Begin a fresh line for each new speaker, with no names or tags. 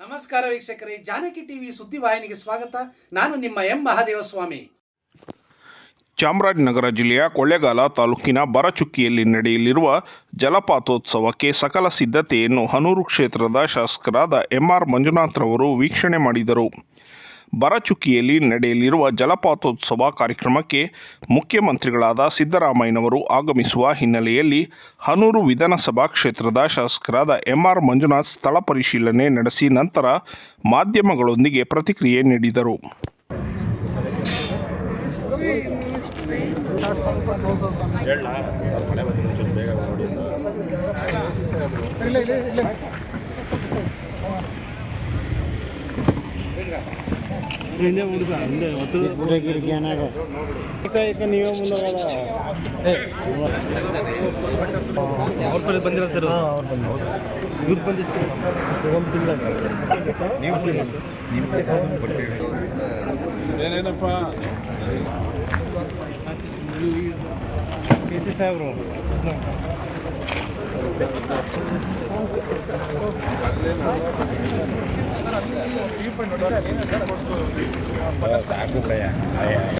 ನಮಸ್ಕಾರ ವೀಕ್ಷಕರೇ, ಜಾನಕಿ ಟಿವಿ ಸುದ್ದಿವಾಹಿನಿಗೆ ಸ್ವಾಗತ. ನಾನು ನಿಮ್ಮ ಎಂ ಮಹಾದೇವಸ್ವಾಮಿ.
ಚಾಮರಾಜನಗರ ಜಿಲ್ಲೆಯ ಕೊಳ್ಳೇಗಾಲ ತಾಲೂಕಿನ ಬರಚುಕ್ಕಿಯಲ್ಲಿ ನಡೆಯಲಿರುವ ಜಲಪಾತೋತ್ಸವಕ್ಕೆ ಸಕಲ ಸಿದ್ಧತೆಯನ್ನು ಹನೂರು ಕ್ಷೇತ್ರದ ಶಾಸಕರಾದ ಎಂಆರ್ ಮಂಜುನಾಥ್ರವರು ವೀಕ್ಷಣೆ ಮಾಡಿದರು. ಬರಚುಕ್ಕಿಯಲ್ಲಿ ನಡೆಯಲಿರುವ ಜಲಪಾತೋತ್ಸವ ಕಾರ್ಯಕ್ರಮಕ್ಕೆ ಮುಖ್ಯಮಂತ್ರಿಗಳಾದ ಸಿದ್ದರಾಮಯ್ಯನವರು ಆಗಮಿಸುವ ಹಿನ್ನೆಲೆಯಲ್ಲಿ ಹನೂರು ವಿಧಾನಸಭಾ ಕ್ಷೇತ್ರದ ಶಾಸಕರಾದ ಎಂಆರ್ ಮಂಜುನಾಥ್ ಸ್ಥಳ ಪರಿಶೀಲನೆ ನಡೆಸಿ ನಂತರ ಮಾಧ್ಯಮಗಳೊಂದಿಗೆ ಪ್ರತಿಕ್ರಿಯೆ ನೀಡಿದರು.
ಇಲ್ಲ ಇಲ್ಲ
ಹಿಂದೆ ಹುಡುಗ ಹಿಂದೆ ಬಂದಿಲ್ಲ ಸರ್ ಇವ್ರು ಬಂದಿಷ್ಟು ಏನೇನಪ್ಪ ಕೆ ಸಿ ಸಾಹೇಬ್ರು
ಸಾಕು ಬಿಡಯ್ಯ.